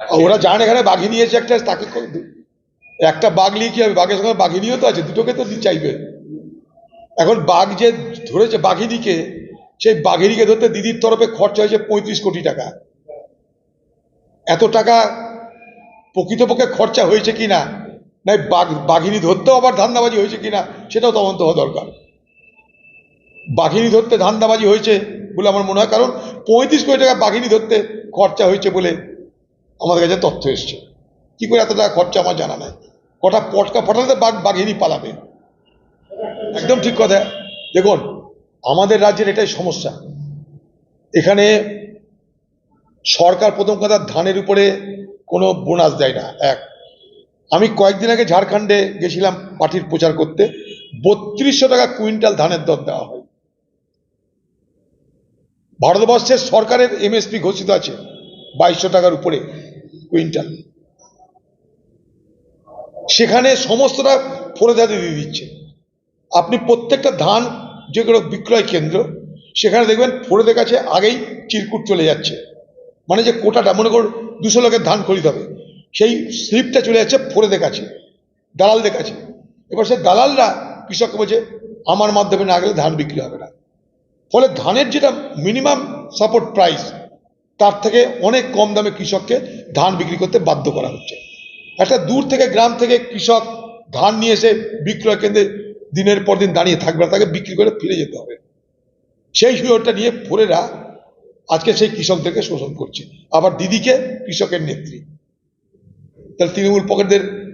ওরা জানে এখানে বাঘি নিয়েছে একটা তাকে একটা বাঘ নিয়ে কি হবে? বাঘের সঙ্গে বাঘিনীও তো আছে দুটোকে তো চাইবে। এখন বাঘ যে ধরেছে বাঘিনীকে সেই বাঘিনীকে ধরতে দিদির তরফে খরচা হয়েছে পঁয়ত্রিশ কোটি টাকা। এত টাকা প্রকৃতপক্ষে খরচা হয়েছে কিনা না? বাঘ বাঘিনী ধরতেও আবার ধান্দাবাজি হয়েছে কিনা সেটাও তদন্ত হওয়া দরকার। বাঘিনী ধরতে ধান্দাবাজি হয়েছে বলে আমার মনে হয় কারণ পঁয়ত্রিশ কোটি টাকা বাঘিনী ধরতে খরচা হয়েছে বলে আমাদের কাছে তথ্য এসছে। কি করে এত টাকা খরচা আমার জানা নাই। কটা পটকা ফটাতে বাঘ বাঘিনী পালাবে। একদম ঠিক কথা। দেখুন, আমাদের রাজ্যের এটাই সমস্যা। এখানে সরকার প্রথম কথা ধানের উপরে কোনো বোনাস দেয় না। এক, আমি কয়েকদিন আগে ঝাড়খণ্ডে গেছিলাম পার্টির প্রচার করতে। বত্রিশশো টাকা কুইন্টাল ধানের দর দেওয়া হয়। ভারতবর্ষের সরকারের এমএসপি ঘোষিত আছে। বাইশশো টাকার উপরে। কুইন্টাল সেখানে সমস্তটা ফোরেদাতে দিয়ে দিচ্ছে। আপনি প্রত্যেকটা ধান যেগুলো বিক্রয় কেন্দ্র, সেখানে দেখবেন ফোরেদের কাছে আগেই চিরকুট চলে যাচ্ছে। মানে যে কোটাটা, মনে করুন দুশো লোকের ধান খরিদ হবে, সেই স্লিপটা চলে যাচ্ছে ফোরেদের কাছে, দালালদের কাছে। এবার সে দালালরা কৃষককে বলছে, আমার মাধ্যমে না গেলে ধান বিক্রি হবে না। ফলে ধানের যেটা মিনিমাম সাপোর্ট প্রাইস তার থেকে অনেক কম দামে কৃষককে ধান বিক্রি করতে বাধ্য করা হচ্ছে। একটা দূর থেকে গ্রাম থেকে কৃষক ধান নিয়ে এসে বিক্রয় কেন্দ্রে দিনের পর দিন দাঁড়িয়ে থাকবে তাকে বিক্রি করে ফিরে যেতে হবে। সেই সুযোগটা নিয়ে ফোরেরা আজকে সেই কৃষকদেরকে শোষণ করছে। আবার দিদিকে কৃষকের নেত্রী। তাহলে তৃণমূল পকেটদের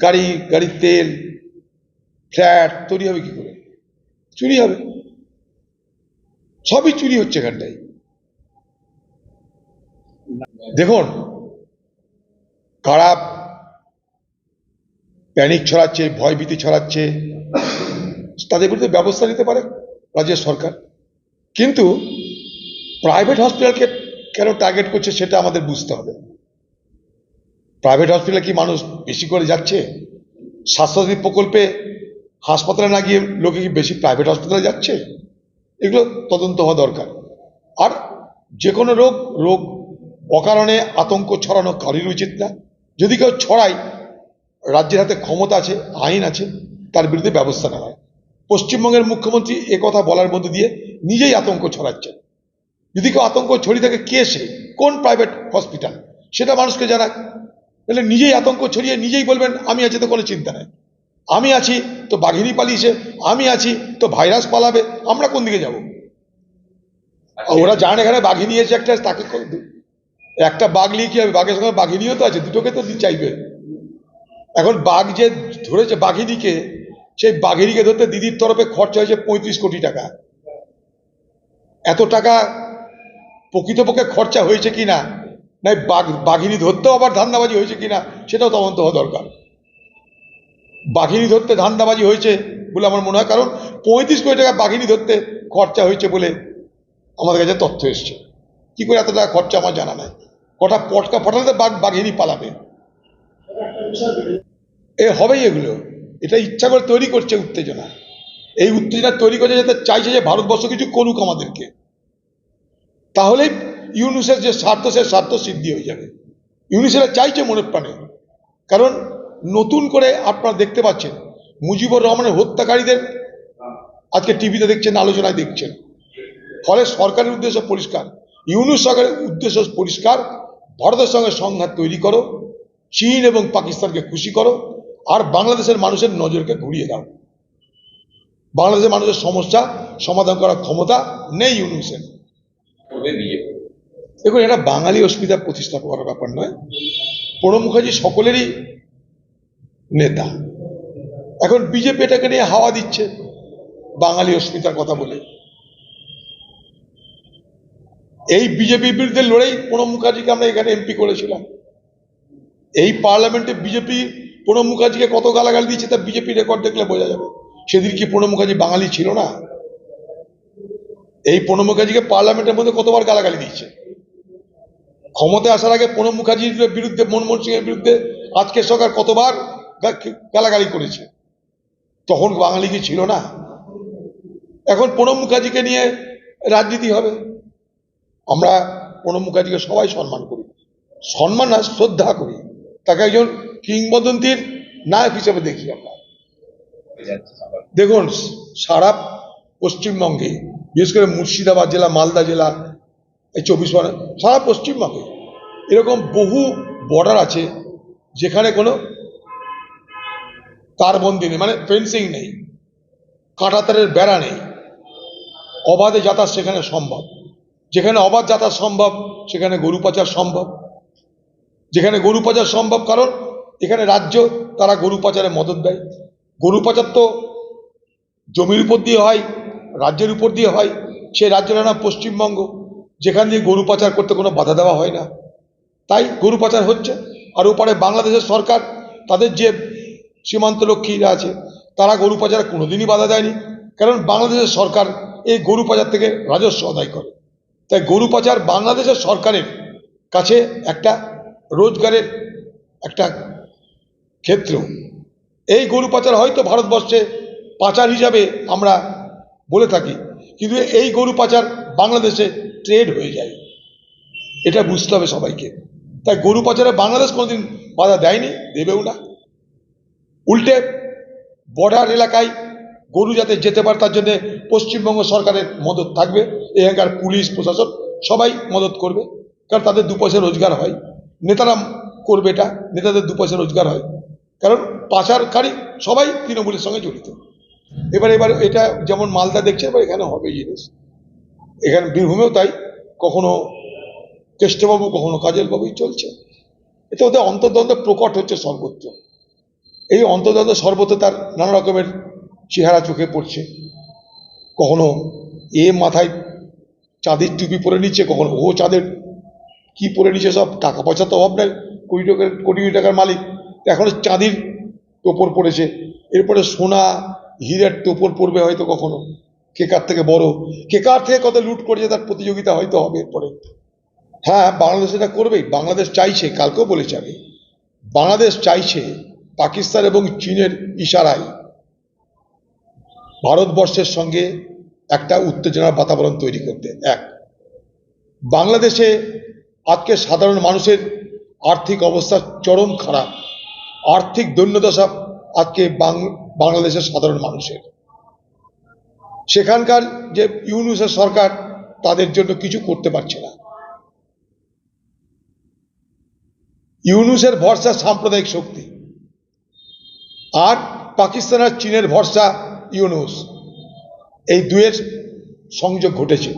গাড়ি, গাড়ির তেল, ফ্ল্যাট, তৈরি হবে কি করে? চুরি হবে। সবই চুরি হচ্ছে এখানটায়। দেখুন কারা প্যানিক ছড়াচ্ছে, ভয়ভীতি ছড়াচ্ছে, তাদের বিরুদ্ধে ব্যবস্থা নিতে পারে রাজ্যের সরকার। কিন্তু প্রাইভেট হসপিটালকে কেন টার্গেট করছে সেটা আমাদের বুঝতে হবে। প্রাইভেট হসপিটালে কি মানুষ বেশি করে যাচ্ছে? স্বাস্থ্যসাথী প্রকল্পে হাসপাতালে না গিয়ে লোকে কি বেশি প্রাইভেট হসপিটালে যাচ্ছে? এগুলো তদন্ত হওয়া দরকার। আর যে কোনো রোগ রোগ অকারণে আতঙ্ক ছড়ানো কারোর উচিত না। যদি কেউ ছড়ায় রাজ্যের হাতে ক্ষমতা আছে আইন আছে তার বিরুদ্ধে ব্যবস্থা নেওয়া হয়। পশ্চিমবঙ্গের মুখ্যমন্ত্রী এ কথা বলার মধ্যে দিয়ে নিজেই আতঙ্ক ছড়াচ্ছেন। যদি কেউ আতঙ্ক ছড়িয়ে থাকে কে সে? কোন প্রাইভেট হসপিটাল? সেটা মানুষকে জানাক। তাহলে নিজেই আতঙ্ক ছড়িয়ে নিজেই বলবেন আমি আছি তো কোনো চিন্তা নেই। আমি আছি তো বাঘিনী পালিয়েছে আমি আছি তো ভাইরাস পালাবে আমরা কোন দিকে যাব? ওরা জানে এখানে বাঘিনী এসে একটা তাকে। একটা বাঘ নিয়ে কি হবে? বাঘের সঙ্গে বাঘিনীও তো আছে, দুটোকে তো চাইবে। এখন বাঘ যে ধরেছে বাঘিনীকে, সেই বাঘিনীকে ধরতে দিদির তরফে খরচা হয়েছে পঁয়ত্রিশ কোটি টাকা। এত টাকা প্রকৃতপক্ষে খরচা হয়েছে কিনা? না বাঘ, বাঘিনী ধরতেও আবার ধান্দাবাজি হয়েছে কিনা? সেটাও তদন্ত হওয়া দরকার। বাঘিনী ধরতে ধান্দাবাজি হয়েছে বলে আমার মনে হয়, কারণ পঁয়ত্রিশ কোটি টাকা বাঘিনী ধরতে খরচা হয়েছে বলে আমাদের কাছে তথ্য এসছে। কি করে এত টাকা খরচা আমার জানা নাই। কটা পটকা ফটাতে বাঘ বাঘিনী পালাবে। এ হবেই এগুলো। এটা ইচ্ছা করে তৈরি করছে উত্তেজনা। এই উত্তেজনা তৈরি করছে যাতে চাইছে যে ভারতবর্ষ কিছু করুক আমাদেরকে। তাহলে ইউনুসের যে স্বার্থ, সে স্বার্থ সিদ্ধি হয়ে যাবে। ইউনুসেরা চাইছে মনের প্রাণে। কারণ নতুন করে আপনারা দেখতে পাচ্ছেন, মুজিবুর রহমানের হত্যাকারীদের আজকে টিভিতে দেখছেন, আলোচনায় দেখছেন। ফলে সরকারের উদ্দেশ্য পরিষ্কার। ইউনুস সরকারের উদ্দেশ্য পরিষ্কার। ভারতের সঙ্গে সংঘাত তৈরি করো চীন এবং পাকিস্তানকে খুশি করো আর বাংলাদেশের মানুষের নজরকে ঘুরিয়ে দাও। বাংলাদেশের মানুষের সমস্যা সমাধান করার ক্ষমতা নেই ইউনুসেন দেখুন এটা বাঙালি অস্মিতা প্রতিষ্ঠা করার ব্যাপার নয়। প্রণব মুখার্জি সকলেরই নেতা। এখন বিজেপি এটাকে নিয়ে হাওয়া দিচ্ছে বাঙালি অস্মিতার কথা বলে। এই বিজেপির বিরুদ্ধে লড়েই প্রণব মুখার্জিকে আমরা এখানে এমপি করেছিলাম। এই পার্লামেন্টে বিজেপি প্রণব মুখার্জিকে কত গালাগালি দিচ্ছে তা বিজেপি রেকর্ড দেখলে বোঝা যাবে। সেদিন কি প্রণব মুখার্জি বাঙালি ছিল না? এই প্রণব মুখার্জিকে পার্লামেন্টের মধ্যে কতবার গালাগালি দিচ্ছে ক্ষমতায় আসার আগে প্রণব মুখার্জির বিরুদ্ধে, মনমোহন সিং এর বিরুদ্ধে আজকের সরকার কতবার গালাগালি করেছে? তখন বাঙালি কি ছিল না? এখন প্রণব মুখার্জিকে নিয়ে রাজনীতি হবে। আমরা প্রণব মুখার্জিকে সবাই সম্মান করি। সম্মান আর শ্রদ্ধা করি। তাকে একজন কিংবদন্তির নায়ক হিসেবে দেখি আমরা। দেখুন, সারা পশ্চিমবঙ্গে, বিশেষ করে মুর্শিদাবাদ জেলা, মালদা জেলা, এই চব্বিশ পরগনা, সারা পশ্চিমবঙ্গে এরকম বহু বর্ডার আছে যেখানে কোনো তারবন্দি নেই মানে ফেন্সিং নেই, কাঁটাতারের বেড়া নেই। অবাধে যাতায়াত সেখানে সম্ভব। যেখানে অবাধ যাতায়াত সম্ভব, সেখানে গরু পাচার সম্ভব। যেখানে গরু পাচার সম্ভব, কারণ এখানে রাজ্য, তারা গরু পাচারে মদত দেয়। গরু পাচার তো জমির উপর দিয়ে হয়, রাজ্যের উপর দিয়ে হয়, সেই রাজ্যের নাম পশ্চিমবঙ্গ। যেখান দিয়ে গরু পাচার করতে কোনো বাধা দেওয়া হয় না। তাই গরু পাচার হচ্ছে, আর ওপারে বাংলাদেশের সরকার, তাদের যে সীমান্তরক্ষীরা আছে, তারা গরু পাচারে কোনোদিনই বাধা দেয়নি। কারণ বাংলাদেশের সরকার এই গরু পাচার থেকে রাজস্ব আদায় করে। তাই গরু পাচার বাংলাদেশের সরকারের কাছে একটা রোজগারের একটা ক্ষেত্র। এই গরু পাচার হয়তো ভারতবর্ষে পাচার হিসাবে আমরা বলে থাকি, কিন্তু এই গরু পাচার বাংলাদেশে ট্রেড হয়ে যায়। এটা বুঝতে হবে সবাইকে। তাই গরু পাচারে বাংলাদেশ কোনোদিন বাধা দেয়নি, দেবেও না। উল্টে বর্ডার এলাকায় গরু যাতে যেতে পারে, তার জন্য পশ্চিমবঙ্গ সরকারের মদত থাকবে। এখানকার পুলিশ প্রশাসন সবাই মদত করবে, কারণ তাদের দু পয়সা রোজগার হয়। নেতারা করবে এটা, নেতাদের দু পয়সা রোজগার হয়। কারণ পাচারকারী সবাই তৃণমূলের সঙ্গে জড়িত। এবার এবার এটা যেমন মালদা দেখছে এবার এখানে হবে জিনিস। এখানে বীরভূমেও তাই, কখনো কেষ্টবাবু, কখনো কাজলবাবুই চলছে। এতে ওদের অন্তর্দ্বন্দ্ব প্রকট হচ্ছে সর্বত্র। এই অন্তর্দ্বন্দ্ব সর্বত্র তার নানা রকমের চেহারা চোখে পড়ছে। কখনো এ মাথায় চাঁদের টুপি পরে নিচ্ছে, কখনো ও চাঁদের কি পরে নিচ্ছে সব টাকা পয়সা তো অভাব নেই, কোটি টাকার কোটি কোটি টাকার মালিক। এখন চাঁদির টোপর পড়েছে। এরপরে সোনা, হীরের টোপর পড়বে হয়তো কখনো। কে কার থেকে বড়? কে কার থেকে কত লুট করেছে তার প্রতিযোগিতা হয়তো হবে এরপরে। হ্যাঁ বাংলাদেশ এটা করবেই। বাংলাদেশ চাইছে, কালকেও বলেছে আমি, বাংলাদেশ চাইছে পাকিস্তান এবং চীনের ইশারায় ভারতবর্ষের সঙ্গে একটা উত্তেজনার বাতাবরণ তৈরি করতে। এক, বাংলাদেশে আজকে সাধারণ মানুষের আর্থিক অবস্থা চরম খারাপ। আর্থিক দৈন্যদশা আজকে বাংলাদেশের সাধারণ মানুষের। সেখানকার যে ইউনুসের সরকার, তাদের জন্য কিছু করতে পারছে না। ইউনুসের ভরসা সাম্প্রদায়িক শক্তি। আর পাকিস্তান আর চীনের ভরসা ইউনুস। এই দুয়ের সংযোগ ঘটেছে।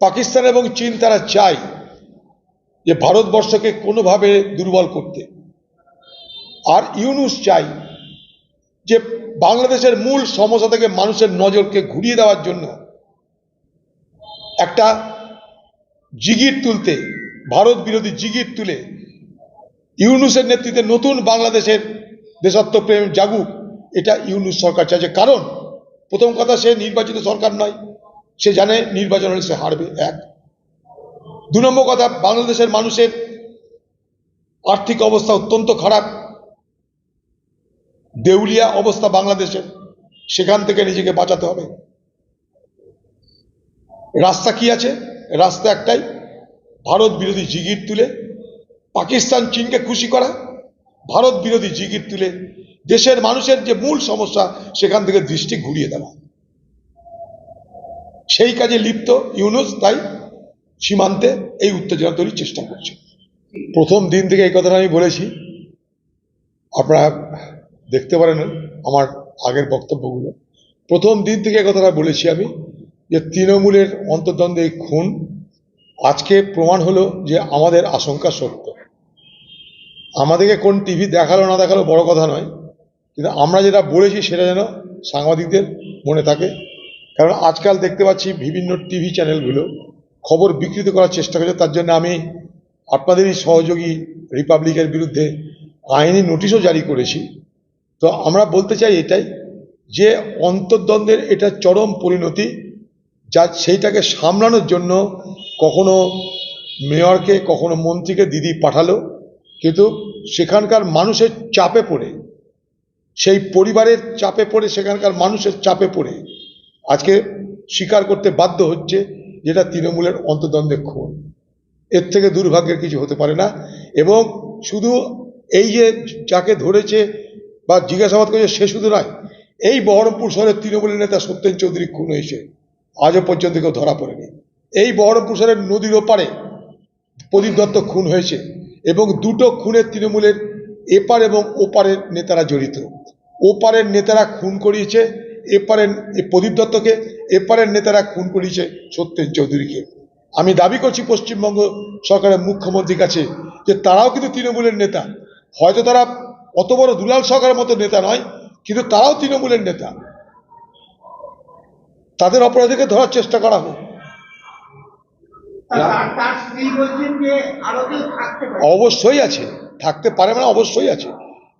পাকিস্তান এবং চীন তারা চায় যে ভারতবর্ষকে কোনোভাবে দুর্বল করতে। আর ইউনুস চাই যে বাংলাদেশের মূল সমস্যা থেকে মানুষের নজরকে ঘুরিয়ে দেওয়ার জন্য একটা জিগির তুলতে, ভারত বিরোধী জিগির তুলে ইউনুসের নেতৃত্বে নতুন বাংলাদেশের দেশাত্মপ্রেম জাগুক, এটা ইউনুস সরকার চাইছে কারণ প্রথম কথা, সে নির্বাচিত সরকার নয়। সে জানে নির্বাচন হলে সে হারবে, এক। দু নম্বর কথা, বাংলাদেশের মানুষের আর্থিক অবস্থা অত্যন্ত খারাপ। দেউলিয়া অবস্থা বাংলাদেশের, সেখান থেকে নিজেকে বাঁচাতে হবে। রাস্তা কি আছে? রাস্তা একটাই, ভারত বিরোধী জিগির তুলে, পাকিস্তান, চীনকে খুশি করা, ভারত বিরোধী জিগির তুলে দেশের মানুষের যে মূল সমস্যা, সেখান থেকে দৃষ্টি ঘুরিয়ে দেওয়া। সেই কাজে লিপ্ত ইউনুস তাই সীমান্তে এই উত্তেজনা তৈরির চেষ্টা করছে। প্রথম দিন থেকে এই কথাটা আমি বলেছি। আপনারা দেখতে পারেন আমার আগের বক্তব্যগুলো। প্রথম দিন থেকে কথাটা বলেছি আমি যে তৃণমূলের অন্তর্দ্বন্দ্বে এই খুন আজকে প্রমাণ হলো যে আমাদের আশঙ্কা সত্য। আমাদেরকে কোন টিভি দেখাল না দেখাল বড় কথা নয়। কিন্তু আমরা যেটা বলেছি সেটা যেন সাংবাদিকদের মনে থাকে। কারণ আজকাল দেখতে পাচ্ছি বিভিন্ন টিভি চ্যানেলগুলো খবর বিকৃত করার চেষ্টা করছে, তার জন্য আমি আপনাদেরই সহযোগী রিপাবলিকের বিরুদ্ধে আইনি নোটিশও জারি করেছি। তো আমরা বলতে চাই এটাই যে অন্তর্দ্বন্দ্বের এটা চরম পরিণতি যা সেইটাকে সামলানোর জন্য কখনো মেয়রকে, কখনো মন্ত্রীকে দিদি পাঠালো, কিন্তু সেখানকার মানুষের চাপে পড়ে সেই পরিবারের চাপে পড়ে, সেখানকার মানুষের চাপে পড়ে আজকে স্বীকার করতে বাধ্য হচ্ছে যেটা তৃণমূলের অন্তর্দ্বন্দ্বে খুন। এর থেকে দুর্ভাগ্যের কিছু হতে পারে না। এবং শুধু এই যে যাকে ধরেছে বা জিজ্ঞাসাবাদ করেছে সে শুধু নয়, এই বহরমপুর শহরের তৃণমূলের নেতা সত্যেন চৌধুরী খুন হয়েছে। আজও পর্যন্ত কেউ ধরা পড়েনি। এই বহরমপুর শহরের নদীর ওপারে প্রদীপ দত্ত খুন হয়েছে এবং দুটো খুনের তৃণমূলের এপার এবং ওপারের নেতারা জড়িত। ওপারের নেতারা খুন করিয়েছে এপারের এই প্রদীপ দত্তকে এপারের নেতারা খুন করিয়েছে সত্যেন চৌধুরীকে। আমি দাবি করছি পশ্চিমবঙ্গ সরকারের মুখ্যমন্ত্রীর কাছে যে তারাও কিন্তু তৃণমূলের নেতা। হয়তো তারা অত বড় দুলাল সরকারের মতো নেতা নয় কিন্তু তারাও তৃণমূলের নেতা। তাদের অপরাধীকে ধরার চেষ্টা করা হোক। পারে। অবশ্যই আছে। থাকতে পারে মানে অবশ্যই আছে।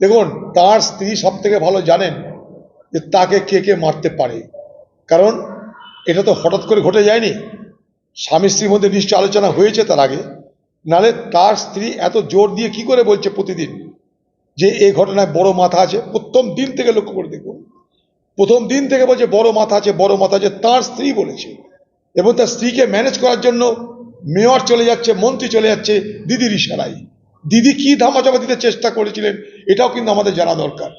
দেখুন, তার স্ত্রী সব থেকে ভালো জানেন যে তাকে কে কে মারতে পারে। কারণ এটা তো হঠাৎ করে ঘটে যায়নি। স্বামী স্ত্রীর মধ্যে নিশ্চয় আলোচনা হয়েছে তার আগে। নালে তার স্ত্রী এত জোর দিয়ে কি করে বলছে প্রতিদিন? যে এই ঘটনায় বড় মাথা আছে। প্রথম দিন থেকে লক্ষ্য করে দেখুন। প্রথম দিন থেকে বলছে, বড় মাথা আছে, বড় মাথা আছে, তার স্ত্রী বলেছে। এবং তার স্ত্রীকে ম্যানেজ করার জন্য মেয়র চলে যাচ্ছে, মন্ত্রী চলে যাচ্ছে, দিদির ইশারায়। দিদি কি ধামাচাপা দিতে চেষ্টা করেছিলেন এটাও কিন্তু আমাদের জানা দরকার।